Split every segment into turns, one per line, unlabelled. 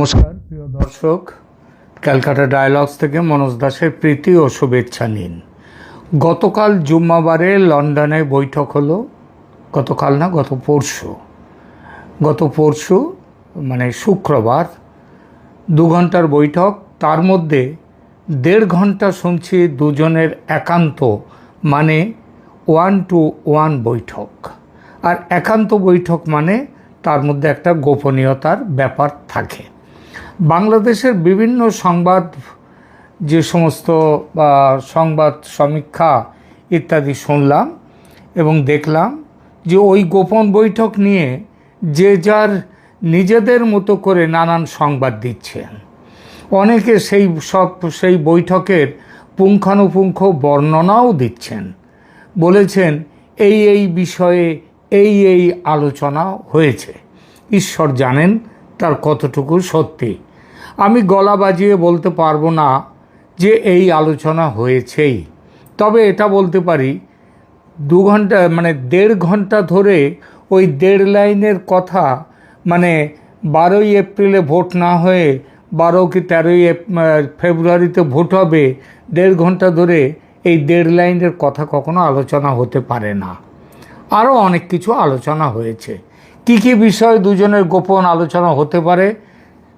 নমস্কার, প্রিয় দর্শক। ক্যালকাটা ডায়ালগস থেকে মনোজ দাসের প্রীতি ও শুভেচ্ছা নিন। গতকাল জুম্মাবারে লন্ডনে বৈঠক হলো। গতকাল না, গত পরশু। গত পরশু মানে শুক্রবার, দু ঘণ্টার বৈঠক। তার মধ্যে দেড় ঘণ্টা শুনছি দুজনের একান্ত মানে ওয়ান টু ওয়ান বৈঠক। আর একান্ত বৈঠক মানে তার মধ্যে একটা গোপনীয়তার ব্যাপার থাকে। বাংলাদেশের বিভিন্ন সংবাদ, যে সমস্ত সংবাদ সমীক্ষা ইত্যাদি শুনলাম এবং দেখলাম যে ওই গোপন বৈঠক নিয়ে যে যার নিজেদের মতো করে নানান সংবাদ দিচ্ছেন অনেকে সেই সব, সেই বৈঠকের পুঙ্খানুপুঙ্খ বর্ণনাও দিচ্ছেন। বলেছেন, এই এই বিষয়ে এই এই আলোচনা হয়েছে। ঈশ্বর জানেন তার কতটুকু সত্যি। আমি গলা বাজিয়ে বলতে পারব না যে এই আলোচনা হয়েছেই। তবে এটা বলতে পারি, দু ঘণ্টা মানে দেড় ঘণ্টা ধরে ওই দেড় লাইনের কথা মানে বারোই এপ্রিলে ভোট না হয়ে বারো কি তেরোই ফেব্রুয়ারিতে ভোট হবে, দেড় ঘণ্টা ধরে এই দেড় লাইনের কথা কখনো আলোচনা হতে পারে না। আরও অনেক কিছু আলোচনা হয়েছে। কি কি বিষয় দুজনের গোপন আলোচনা হতে পারে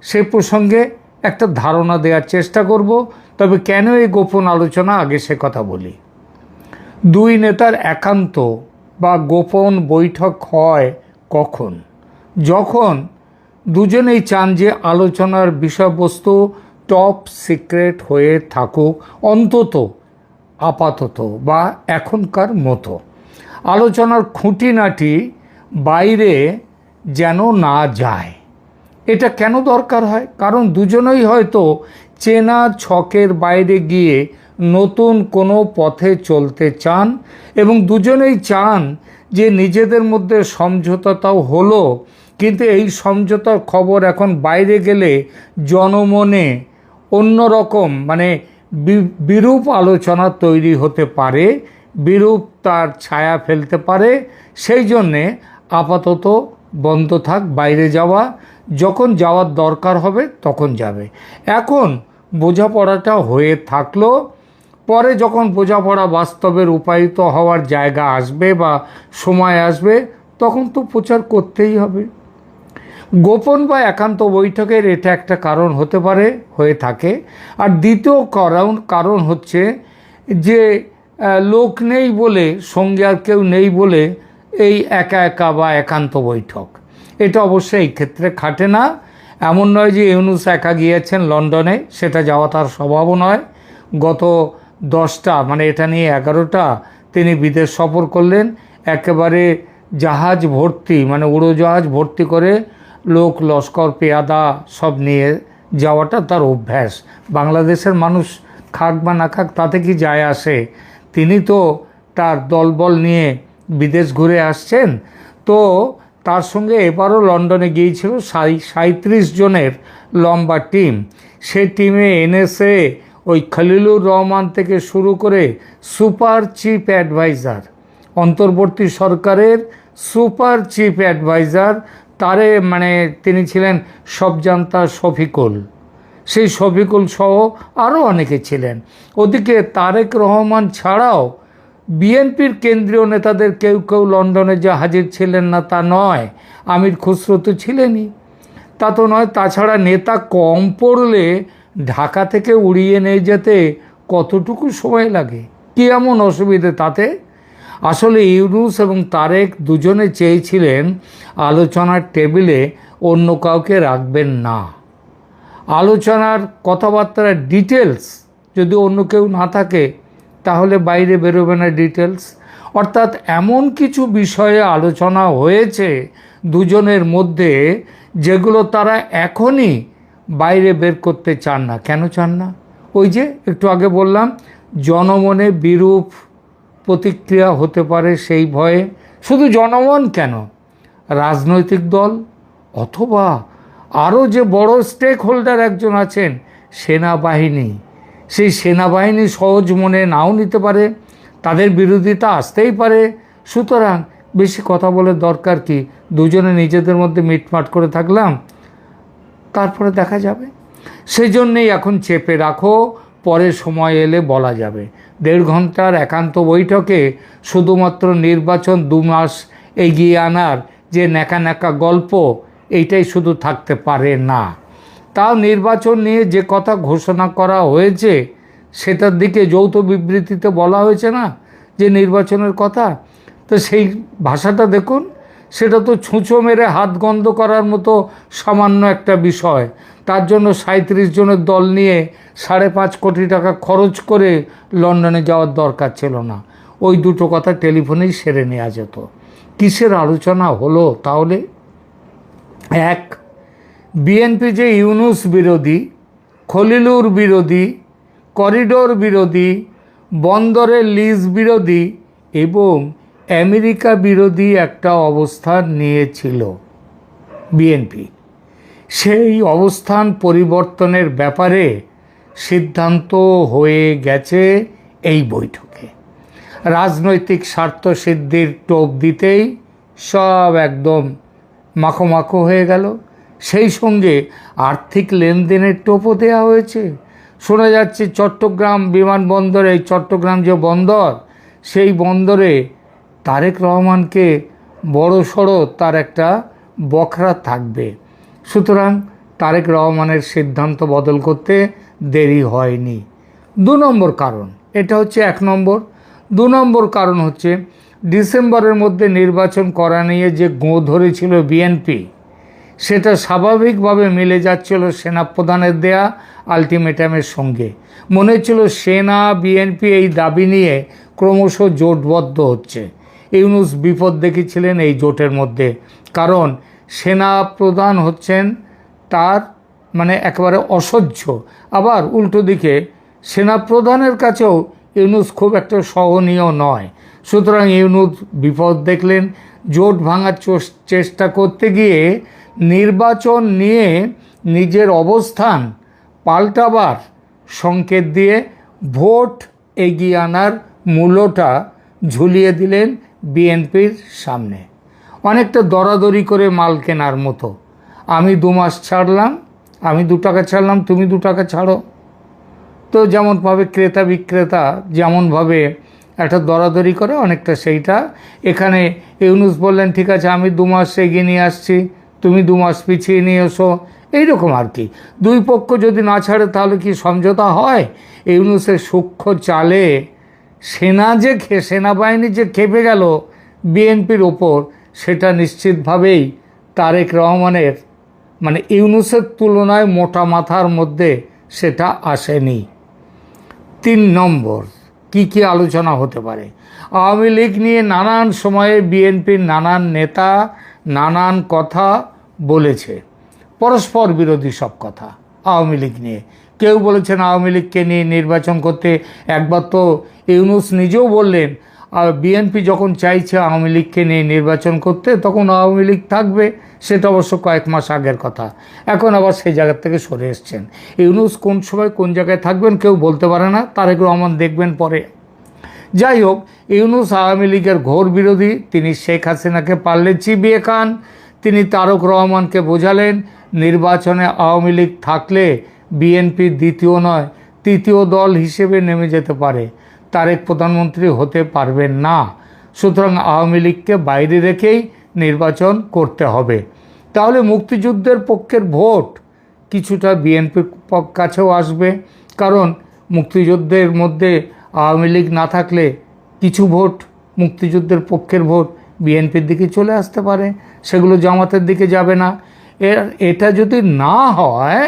সে প্রসঙ্গে একটা ধারণা দেওয়ার চেষ্টা করব, তবে কেন এই গোপন আলোচনা আগে সে কথা বলি। দুই নেতার একান্ত বা গোপন বৈঠক হয় কখন? যখন দুজনেই চান যে আলোচনার বিষয়বস্তু টপ সিক্রেট হয়ে থাকুক, অন্তত আপাতত বা এখনকার মতো। আলোচনার খুঁটিনাটি বাইরে যেন না যায়। এটা কেন দরকার হয়? কারণ দুজনেই হয়তো চেনা ছকের বাইরে গিয়ে নতুন কোনো পথে চলতে চান এবং দুজনেই চান যে নিজেদের মধ্যে সমঝোতাটাও হলো। কিন্তু এই সমঝোতার খবর এখন বাইরে গেলে জনমনে অন্যরকম মানে বিরূপ আলোচনা তৈরি হতে পারে, বিরূপ তার ছায়া ফেলতে পারে। সেই জন্যে আপাতত বন্ধ থাক, বাইরে যাওয়া। যখন যাওয়ার দরকার হবে তখন যাবে। এখন বোঝাপড়াটা হয়ে থাকল, পরে যখন বোঝাপড়া বাস্তবের উপায়িত হওয়ার জায়গা আসবে বা সময় আসবে, তখন তো প্রচার করতেই হবে। গোপন বা একান্ত বৈঠকের এটা একটা কারণ হতে পারে, হয়ে থাকে। আর দ্বিতীয় কারণ কারণ হচ্ছে যে লোক নেই বলে, সঙ্গে আর কেউ নেই বলে এই একা একা বা একান্ত বৈঠক। এটা অবশ্যই এই ক্ষেত্রে খাটে না। এমন নয় যে ইউনুস একা গিয়েছেন লন্ডনে, সেটা যাওয়া তার স্বভাবও নয়। গত দশটা মানে এটা নিয়ে এগারোটা, তিনি বিদেশ সফর করলেন। একেবারে জাহাজ ভর্তি মানে উড়োজাহাজ ভর্তি করে লোক, লস্কর, পেয়াদা সব নিয়ে যাওয়াটা তার অভ্যাস। বাংলাদেশের মানুষ খাক বা না খাক, তাতে কি যায় আসে? তিনি তো তার দলবল নিয়ে বিদেশ ঘুরে আসছেন। তো তার সঙ্গে এবারও লন্ডনে গিয়েছিল সাঁত্রিশ জনের লম্বা টিম। সে টিমে এনএসএ ওই খলিলুর রহমান থেকে শুরু করে সুপার চিফ অ্যাডভাইজার, অন্তর্বর্তী সরকারের সুপার চিফ অ্যাডভাইজার, তারে মানে তিনি ছিলেন সবজান্তা শফিকুল। সেই শফিকুল সহ আরও অনেকে ছিলেন। ওদিকে তারেক রহমান ছাড়াও বিএনপির কেন্দ্রীয় নেতাদের কেউ কেউ লন্ডনে যে হাজির ছিলেন না তা নয়। আমির খুসরো তো ছিলেনই। তা তো নয়, তাছাড়া নেতা কম পড়লে ঢাকা থেকে উড়িয়ে নিয়ে যেতে কতটুকু সময় লাগে? কী এমন অসুবিধে তাতে? আসলে ইউনুস এবং তারেক দুজনে চেয়েছিলেন আলোচনার টেবিলে অন্য কাউকে রাখবেন না। আলোচনার কথাবার্তার ডিটেলস যদি অন্য কেউ না থাকে তাহলে বাইরে বেরোবে না ডিটেলস অর্থাৎ এমন কিছু বিষয়ে আলোচনা হয়েছে দুজনের মধ্যে যেগুলো তারা এখনই বাইরে বের করতে চান না। কেন চান না? ওই যে একটু আগে বললাম, জনমনে বিরূপ প্রতিক্রিয়া হতে পারে সেই ভয়ে। শুধু জনমন কেন? রাজনৈতিক দল অথবা আরও যে বড় স্টেক হোল্ডার একজন আছেন, সেনাবাহিনী। সেই সেনাবাহিনী সহজ মনে নাও নিতে পারে, তাদের বিরোধিতা আসতেই পারে। সুতরাং বেশি কথা বলে দরকার কি? দুজনে নিজেদের মধ্যে মিটমাট করে থাকলাম, তারপরে দেখা যাবে। সেই জন্যেই এখন চেপে রাখো, পরে সময় এলে বলা যাবে। দেড় ঘণ্টার একান্ত বৈঠকে শুধুমাত্র নির্বাচন দু মাস এগিয়ে আনার যে ন্যাকা ন্যাকা গল্প, এইটাই শুধু থাকতে পারে না। তাও নির্বাচন নিয়ে যে কথা ঘোষণা করা হয়েছে, সেটার দিকে যৌথ বিবৃতিতে বলা হয়েছে না যে নির্বাচনের কথা? তো সেই ভাষাটা দেখুন, সেটা তো ছুঁচো মেরে হাত গন্ধ করার মতো সামান্য একটা বিষয়। তার জন্য সাঁত্রিশ জনের দল নিয়ে সাড়ে পাঁচ কোটি টাকা খরচ করে লন্ডনে যাওয়ার দরকার ছিল না। ওই দুটো কথা টেলিফোনেই সেরে নেওয়া যেত। কিসের আলোচনা হলো তাহলে? এক বিএনপি যে ইউনুস বিরোধী, খলিলুর বিরোধী, করিডোর বিরোধী বন্দরের লিজ বিরোধী এবং আমেরিকা বিরোধী একটা অবস্থান নিয়েছিল বিএনপি। সেই অবস্থান পরিবর্তনের ব্যাপারে সিদ্ধান্ত হয়ে গেছে এই বৈঠকে। রাজনৈতিক স্বার্থ সিদ্ধির টোপ দিতেই সব একদম মাখো মাখো হয়ে গেল। সেই সঙ্গে আর্থিক লেনদেনের টোপও দেওয়া হয়েছে। শোনা যাচ্ছে চট্টগ্রাম বিমানবন্দরে চট্টগ্রাম যে বন্দর, সেই বন্দরে তারেক রহমানকে বড় সড়ো তার একটা বখরা থাকবে। সুতরাং তারেক রহমানের সিদ্ধান্ত বদল করতে দেরি হয়নি। দু নম্বর কারণ, এটা হচ্ছে এক নম্বর। দু নম্বর কারণ হচ্ছে, ডিসেম্বরের মধ্যে নির্বাচন করা নিয়ে যে গোঁ ধরেছিল বিএনপি সেটা স্বাভাবিকভাবে মিলে যাচ্ছিল সেনাপ্রধানের দেয়া আলটিমেটামের সঙ্গে। মনে হচ্ছিল সেনা, বিএনপি এই দাবি নিয়ে ক্রমশ জোটবদ্ধ হচ্ছে। ইউনুস বিপদ দেখেছিলেন এই জোটের মধ্যে, কারণ সেনা প্রধান হচ্ছেন তার মানে একেবারে অসহ্য। আবার উল্টো দিকে, সেনাপ্রধানের কাছেও ইউনুস খুব একটা সহনীয় নয়। সুতরাং ইউনুস বিপদ দেখলেন, জোট ভাঙার চেষ্টা করতে গিয়ে নির্বাচন নিয়ে নিজের অবস্থান পাল্টাবার সংকেত দিয়ে ভোট এগিয়ে আনার মূল্যটা ঝুলিয়ে দিলেন বিএনপির সামনে। অনেকটা দরাদরি করে মাল কেনার মতো। আমি দু মাস ছাড়লাম, আমি দু টাকা ছাড়লাম, তুমি দু টাকা ছাড়ো। তো যেমনভাবে ক্রেতা বিক্রেতা যেমনভাবে একটা দরাদরি করে অনেকটা সেইটা। এখানে ইউনুস বললেন, ঠিক আছে, আমি দু মাস এগিয়ে নিয়ে আসছি। তুমি দু মাস পিছিয়ে নিয়ে এসো। এইরকম আর কি। দুই পক্ষ যদি না ছাড়ে, তাহলে কি সমঝোতা হয়? ইউনুসের সূক্ষ্ম চালে সেনা যে খে, সেনাবাহিনী যে খেপে গেল বিএনপির ওপর, সেটা নিশ্চিতভাবেই তারেক রহমানের মানে ইউনুসের তুলনায় মোটা মাথার মধ্যে সেটা আসেনি। তিন নম্বর, কি কি আলোচনা হতে পারে? আওয়ামী লীগ নিয়ে নানান সময়ে বিএনপির নানান নেতা, নানান কথা বলেছে। পরস্পর বিরোধী সব কথা। আওয়ামী লীগ নিয়ে। কেউ বলেছেন আওয়ামী লীগকে নিয়ে নির্বাচন করতে একবার তো ইউনুস নিজেও বললেন, আর বিএনপি যখন চাইছে আওয়ামী লীগকে নিয়ে নির্বাচন করতে, তখন আওয়ামী লীগ থাকবে। সেটা অবশ্য কয়েক মাস আগের কথা। এখন আবার সেই জায়গার থেকে সরে এসছেন। ইউনুস কোন সময় কোন জায়গায় থাকবেন কেউ বলতে পারে না। তার তারেক রহমান দেখবেন পরে। যাই হোক, ইউনুস আওয়ামী লীগের ঘোর বিরোধী। তিনি শেখ হাসিনাকে পারলে চিবিয়ে খান। তিনি তারক রহমানকে বোঝালেন, নির্বাচনে আওয়ামী লীগ থাকলে বিএনপি দ্বিতীয় নয়, তৃতীয় দল হিসেবে নেমে যেতে পারে। তারেক প্রধানমন্ত্রী হতে পারবেন না। সুতরাং আওয়ামী লীগকে বাইরে রেখেই নির্বাচন করতে হবে। তাহলে মুক্তিযুদ্ধের পক্ষের ভোট কিছুটা বিএনপির কাছেও আসবে, কারণ মুক্তিযুদ্ধের মধ্যে আওয়ামী লীগ না থাকলে কিছু ভোট, মুক্তিযুদ্ধের পক্ষের ভোট বিএনপির দিকে চলে আসতে পারে, সেগুলো জামাতের দিকে যাবে না। এর, এটা যদি না হয়,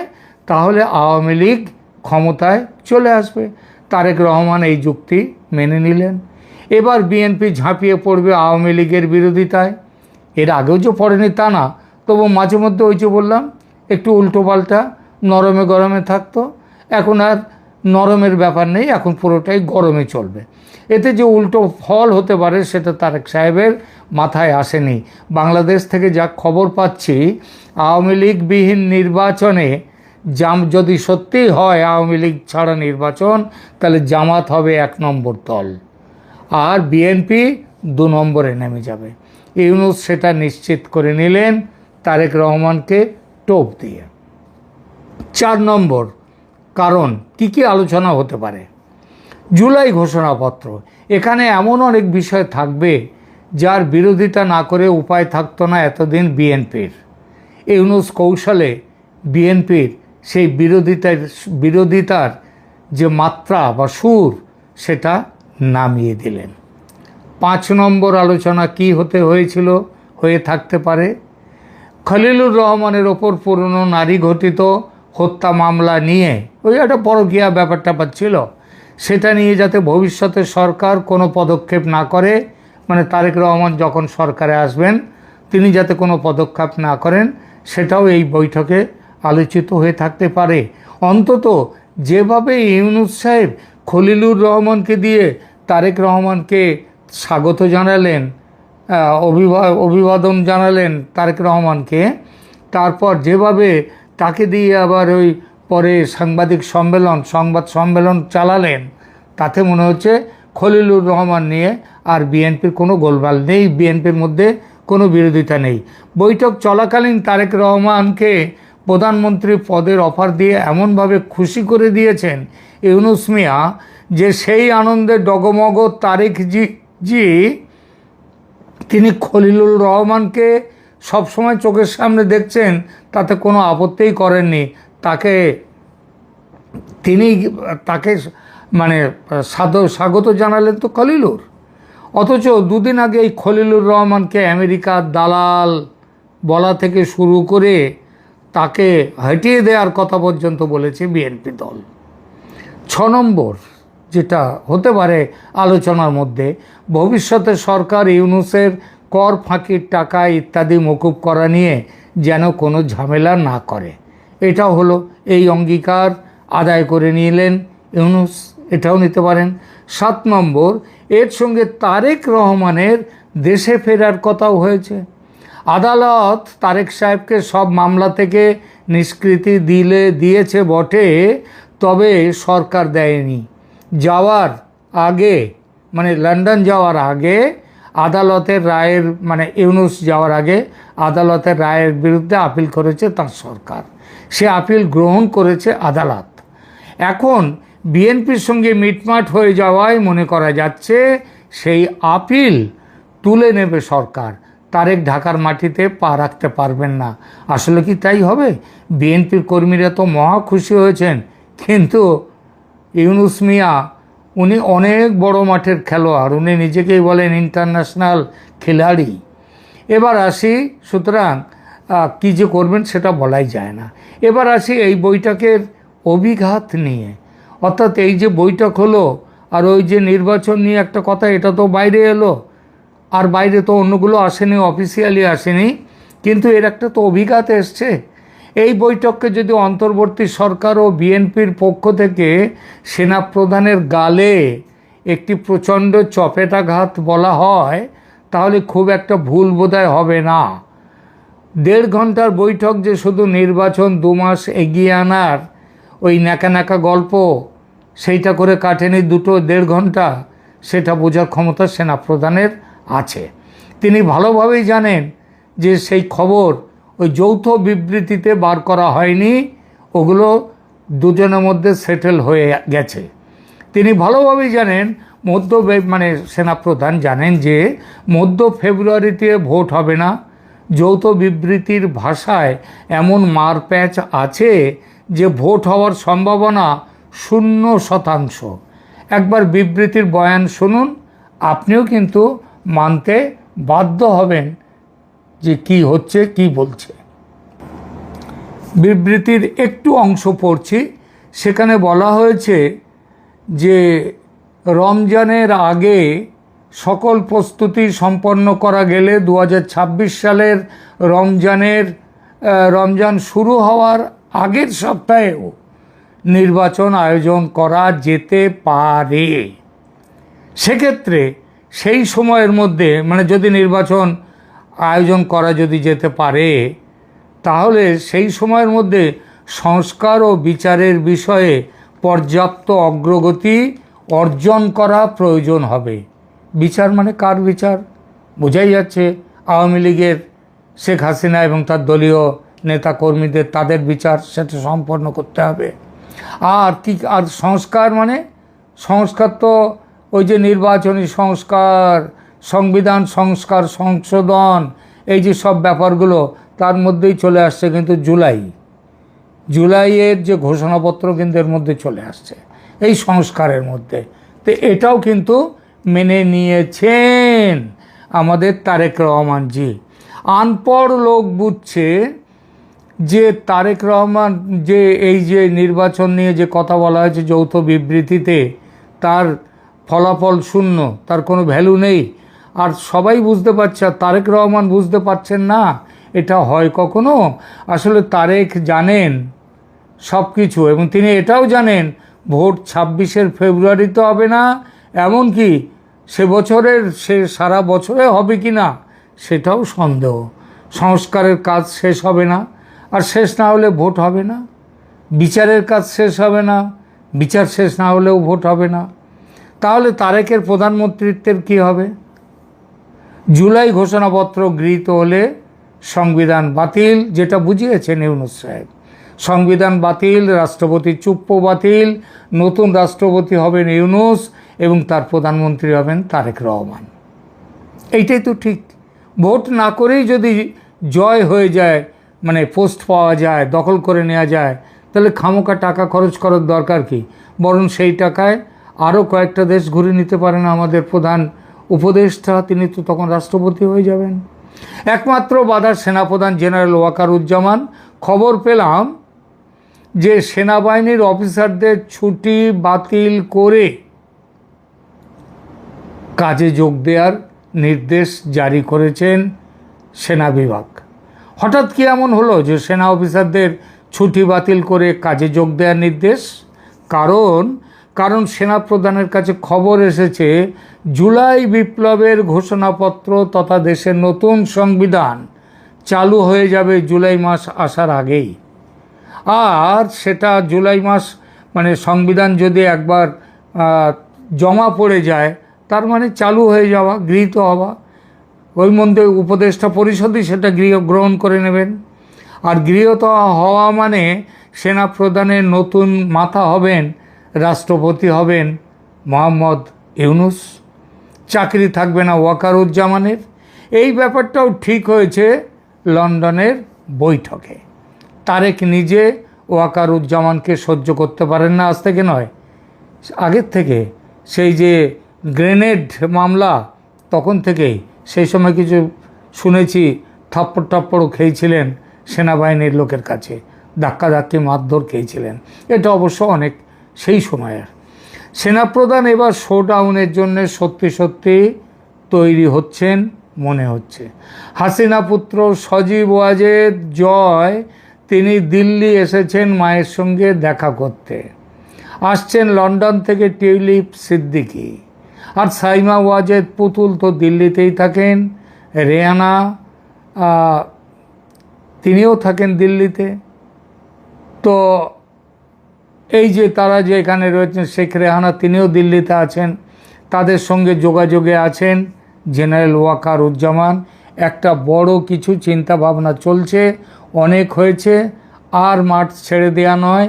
তাহলে আওয়ামী লীগ ক্ষমতায় চলে আসবে। তারেক রহমান এই যুক্তি মেনে নিলেন। এবার বিএনপি ঝাঁপিয়ে পড়বে আওয়ামী লীগের বিরোধিতায়। এর আগেও যে পড়েনি তা না, তবু মাঝে মধ্যে ওই যে বললাম, একটু উল্টো পাল্টা নরমে গরমে থাকতো। এখন আর নরমের ব্যাপার নেই, এখন পুরোটাই গরমে চলবে। এতে যে উল্টো ফল হতে পারে, সেটা তারেক সাহেবের মাথায় আসেনি। বাংলাদেশ থেকে যা খবর পাচ্ছি, আওয়ামী লীগবিহীন নির্বাচনে জাম, যদি সত্যিই হয় আওয়ামী লীগ ছাড়া নির্বাচন, তাহলে জামাত হবে এক নম্বর দল। আর বিএনপি দু নম্বরে নেমে যাবে। ইউনুস সেটা নিশ্চিত করে নিলেন, তারেক রহমানকে টোপ দিয়ে। চার নম্বর, কারণ কি কি আলোচনা হতে পারে? জুলাই ঘোষণাপত্র। এখানে এমন অনেক বিষয় থাকবে যার বিরোধিতা না করে উপায় থাকতো না এতদিন বিএনপির। ইউনুস কৌশলে বিএনপির সেই বিরোধিতার বিরোধিতার যে মাত্রা বা সুর, সেটা নামিয়ে দিলেন। পাঁচ নম্বর আলোচনা কি হতে হয়েছিল, হয়ে থাকতে পারে? খলিলুর রহমানের ওপর পুরনো নারী ঘটিত হত্যা মামলা নিয়ে ওই একটা পরকীয়া ব্যাপার ট্যাপার ছিল। সেটা নিয়ে যাতে ভবিষ্যতে সরকার কোনো পদক্ষেপ না করে মানে তারেক রহমান যখন সরকারে আসবেন, তিনি যাতে কোনো পদক্ষেপ না করেন, সেটাও এই বৈঠকে আলোচিত হয়ে থাকতে পারে। অন্তত যেভাবে ইউনুস সাহেব খলিলুর রহমানকে দিয়ে তারেক রহমানকে স্বাগত জানালেন অভিবাদন জানালেন তারেক রহমানকে, তারপর যেভাবে তাকে দিয়ে আবার ওই পরে সাংবাদিক সম্মেলন, সংবাদ সম্মেলন চালালেন, তাতে মনে হচ্ছে খলিলুর রহমান নিয়ে আর বিএনপির কোনো গোলমাল নেই, বিএনপির মধ্যে কোনো বিরোধিতা নেই। বৈঠক চলাকালীন তারেক রহমানকে প্রধানমন্ত্রী পদের অফার দিয়ে এমনভাবে খুশি করে দিয়েছেন ইউনুস মিয়া যে সেই আনন্দে ডগমগ তারেক জি জি, তিনি খলিলুর রহমানকে সবসময় চোখের সামনে দেখছেন, তাতে কোনো আপত্তিই করেননি। তাকে, তিনি, তাকে মানে স্বাগত জানালেন তো খলিলুর। অথচ দুদিন আগে এই খলিলুর রহমানকে আমেরিকার দালাল বলা থেকে শুরু করে তাকে হটিয়ে দেওয়ার কথা পর্যন্ত বলেছে বিএনপি দল। ছ নম্বর, যেটা হতে পারে আলোচনার মধ্যে, ভবিষ্যতে সরকার ইউনুসের কর ফাঁকির টাকা ইত্যাদি মকুব করা নিয়ে যেন কোনো ঝামেলা না করে। এটা হলো এই অঙ্গীকার আদায় করে নিলেন ইউনুস। এটাও নিতে পারেন। সাত নম্বর, এর সঙ্গে তারেক রহমানের দেশে ফেরার কথাও হয়েছে। আদালত তারেক সাহেবকে সব মামলা থেকে নিষ্কৃতি দিলে, দিয়েছে বটে, তবে সরকার দেয়নি। যাওয়ার আগে মানে লন্ডন যাওয়ার আগে, আদালতের রায়ের মানে ইউনুস যাওয়ার আগে আদালতের রায়ের বিরুদ্ধে আপিল করেছে তার সরকার। সে আপিল গ্রহণ করেছে আদালত। এখন বিএনপির সঙ্গে মিটমাট হয়ে যাওয়ায় মনে করা যাচ্ছে সেই আপিল তুলে নেবে সরকার। তারেক ঢাকার মাটিতে পা রাখতে পারবেন না। আসলে কি তাই হবে? বিএনপির কর্মীরা তো মহা খুশি হয়েছেন। কিন্তু ইউনুস মিয়া, উনি অনেক বড় মাঠের খেলোয়াড়। উনি নিজেকেই বলেন ইন্টারন্যাশনাল খেলাড়ি। এবার আসি, সুতরাং কী যে করবেন সেটা বলাই যায় না। এবার আসি এই বৈঠকের অভিঘাত নিয়ে। অর্থাৎ এই যে বৈঠক হলো আর ওই যে নির্বাচন নিয়ে একটা কথা, এটা তো বাইরে এলো। আর বাইরে তো অন্যগুলো আসেনি অফিসিয়ালি আসেনি। কিন্তু এর একটা তো অভিঘাত এসছে। এই বৈঠককে যদি অন্তর্বর্তী সরকার ও বিএনপির পক্ষ থেকে সেনা প্রধানের গালে একটি প্রচণ্ড চপেটাঘাত বলা হয়, তাহলে খুব একটা ভুল বোধহয় হবে না। দেড় ঘণ্টার বৈঠক যে শুধু নির্বাচন দু মাস এগিয়ে আনার ওই ন্যাকা ন্যাকা গল্প সেইটা করে কাটেনি দুটো দেড় ঘণ্টা, সেটা বোঝার ক্ষমতা সেনাপ্রধানের আছে। তিনি ভালোভাবেই জানেন যে সেই খবর ওই যৌথ বিবৃতিতে বার করা হয়নি, ওগুলো দুজনের মধ্যে সেটেল হয়ে গেছে। তিনি ভালোভাবেই জানেন, মধ্য মানে সেনাপ্রধান জানেন যে মধ্য ফেব্রুয়ারিতে ভোট হবে না, যৌথ বিবৃতির ভাষায় এমন মারপ্যাচ আছে যে ভোট হওয়ার সম্ভাবনা শূন্য শতাংশ। একবার বিবৃতির বয়ান শুনুন, আপনিও কিন্তু মানতে বাধ্য হবেন যে কি হচ্ছে, কি বলছে। বিবৃতির একটু অংশ পড়ছি। সেখানে বলা হয়েছে যে রমজানের আগে সকল প্রস্তুতি সম্পন্ন করা গেলে দু হাজার ছাব্বিশ সালের রমজানের রমজান শুরু হওয়ার আগের সপ্তাহেও নির্বাচন আয়োজন করা যেতে পারে। সেক্ষেত্রে সেই সময়ের মধ্যে মানে যদি নির্বাচন আয়োজন করা যদি যেতে পারে, তাহলে সেই সময়ের মধ্যে সংস্কার ও বিচারের বিষয়ে পর্যাপ্ত অগ্রগতি অর্জন করা প্রয়োজন হবে। বিচার মানে কার বিচার? বোঝাই যাচ্ছে আওয়ামী লীগের শেখ হাসিনা এবং তার দলীয় নেতা কর্মীদের তাদের বিচার, সেটা সম্পন্ন করতে হবে। আর কি, আর সংস্কার মানে? সংস্কার তো ওই যে নির্বাচনী সংস্কার, সংবিধান সংস্কার, সংশোধন, এই যে সব ব্যাপারগুলো, তার মধ্যেই চলে আসছে কিন্তু জুলাই। জুলাইয়ের যে ঘোষণাপত্র কিন্তু এর মধ্যে চলে আসছে, এই সংস্কারের মধ্যে। তো এটাও কিন্তু মেনে নিয়েছেন আমাদের তারেক রহমানজি আনপড় লোক বুঝছে যে তারেক রহমান যে এই যে নির্বাচন নিয়ে যে কথা বলা হয়েছে যৌথ বিবৃতিতে, তার ফলাফল শূন্য, তার কোনো ভ্যালু নেই। আর সবাই বুঝতে পারছে, আর তারেক রহমান বুঝতে পারছেন না, এটা হয় কখনো? আসলে তারেক জানেন সব কিছু এবং তিনি এটাও জানেন, ভোট ছাব্বিশের ফেব্রুয়ারিতে হবে না, এমনকি সে বছরের, সে সারা বছরে হবে কি না সেটাও সন্দেহ। সংস্কারের কাজ শেষ হবে না। আর শেষ না হলে ভোট হবে না। বিচারের কাজ শেষ হবে না। বিচার শেষ না হলেও ভোট হবে না। তাহলে তারেকের প্রধানমন্ত্রিত্বের কি হবে? জুলাই ঘোষণাপত্র গৃহীত হলে সংবিধান বাতিল, যেটা বুঝিয়েছেন ইউনুস সাহেব। সংবিধান বাতিল, রাষ্ট্রপতি চুপ্প বাতিল, নতুন রাষ্ট্রপতি হবেন ইউনুস এবং তার প্রধানমন্ত্রী হবেন তারেক রহমান। এইটাই তো ঠিক। ভোট না করেই যদি জয় হয়ে যায় মানে পোস্ট পাওয়া যায়, দখল করে নেওয়া যায়, তাহলে খামোকা টাকা খরচ করার দরকার কি? বরং সেই টাকায় আরও কয়েকটা দেশ ঘুরে নিতে পারেন আমাদের প্রধান উপদেষ্টা, তিনি তো তখন রাষ্ট্রপতি হয়ে যাবেন। একমাত্র বাধার সেনাপ্রধান জেনারেল ওয়াকারুজ্জামান। খবর পেলাম যে সেনাবাহিনীর অফিসারদের ছুটি বাতিল করে কাজে যোগ দেওয়ার নির্দেশ জারি করেছেন সেনা বিভাগ। হঠাৎ কি এমন হলো যে সেনা অফিসারদের ছুটি বাতিল করে কাজে যোগ দেওয়ার নির্দেশ? কারণ কারণ সেনা প্রধানের কাছে খবর এসেছে, জুলাই বিপ্লবের ঘোষণাপত্র তথা দেশের নতুন সংবিধান চালু হয়ে যাবে জুলাই মাস আসার আগেই। আর সেটা জুলাই মাস মানে সংবিধান যদি একবার জমা পড়ে যায়, তার মানে চালু হয়ে যাওয়া, গৃহীত হওয়া। ওই মধ্যে উপদেষ্টা পরিষদই সেটা গৃহ, গ্রহণ করে নেবেন। আর গৃহত হওয়া মানে সেনা প্রধানের নতুন মাথা হবেন, রাষ্ট্রপতি হবেন মোহাম্মদ ইউনুস। চাকরি থাকবে না ওয়াকারুজ্জামানের। এই ব্যাপারটাও ঠিক হয়েছে লন্ডনের বৈঠকে। তারেক নিজে ওয়াকারুজ্জামানকে সহ্য করতে পারেন না আজ থেকে নয়, আগের থেকে। সেই যে গ্রেনেড মামলা, তখন থেকেই সেই সময় কিছু শুনেছি, থাপ্পড় টাপ্পড়ও খেয়েছিলেন সেনাবাহিনীর লোকের কাছে ধাক্কা ধাক্কি মারধর খেয়েছিলেন। এটা অবশ্য অনেক সেই সময়ের। সেনাপ্রধান এবার শোডাউনের জন্য সত্যি সত্যি তৈরি হচ্ছেন মনে হচ্ছে। হাসিনা পুত্র সজীব ওয়াজেদ জয়, তিনি দিল্লি এসেছেন মায়ের সঙ্গে দেখা করতে। আসছেন লন্ডন থেকে টিউলিপ সিদ্দিকি। আর সাইমা ওয়াজেদ পুতুল তো দিল্লিতেই থাকেন। আহ, তিনিও থাকেন দিল্লিতে। তো এই যে তারা যে এখানে রয়েছেন শেখ রেহানা তিনিও দিল্লিতে আছেন। তাদের সঙ্গে যোগাযোগে আছেন জেনারেল ওয়াকার উজ্জামান একটা বড় কিছু চিন্তা ভাবনা চলছে অনেক হয়েছে আর মাঠ ছেড়ে দেয়া নয়।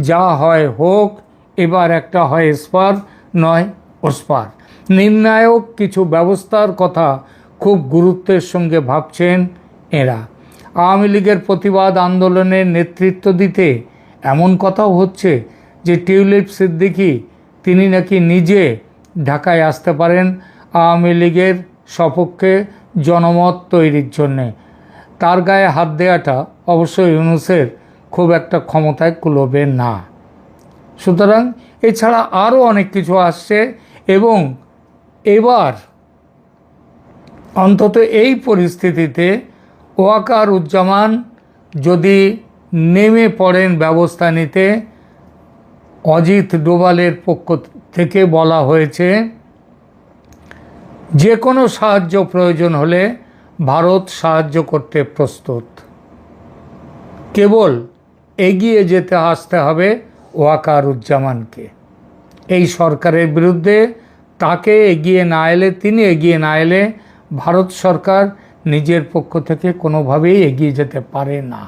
যা হয় হোক এবার একটা হয় স্পার নয় ওস্পার। নির্ণায়ক কিছু ব্যবস্থার কথা খুব গুরুত্বের সঙ্গে ভাবছেন এরা। আওয়ামী লীগের প্রতিবাদ আন্দোলনের নেতৃত্ব দিতে এমন কথাও হচ্ছে যে টিউলিপ সিদ্দিকি, তিনি নাকি নিজে ঢাকায় আসতে পারেন আওয়ামী লীগের সপক্ষে জনমত তৈরির জন্যে। তার গায়ে হাত দেওয়াটা অবশ্যই ইউনুসের খুব একটা ক্ষমতায় কুলবে না। সুতরাং এছাড়া আরও অনেক কিছু আসছে এবং এবার অন্তত এই পরিস্থিতিতে ওয়াকার উজ্জামান যদি নেমে পড়েন ব্যবস্থা নিতে, অজিত ডোভালের পক্ষ থেকে বলা হয়েছে, যে কোনো সাহায্য প্রয়োজন হলে ভারত সাহায্য করতে প্রস্তুত। কেবল এগিয়ে যেতে আসতে হবে ওয়াকারুজ্জামানকে। এই সরকারের বিরুদ্ধে তাকে এগিয়ে না এলে, তিনি এগিয়ে না এলে ভারত সরকার নিজের পক্ষ থেকে কোনোভাবেই এগিয়ে যেতে পারে না।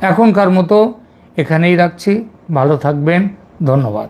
এখনকার মতো এখানেই রাখছি। ভালো থাকবেন। ধন্যবাদ।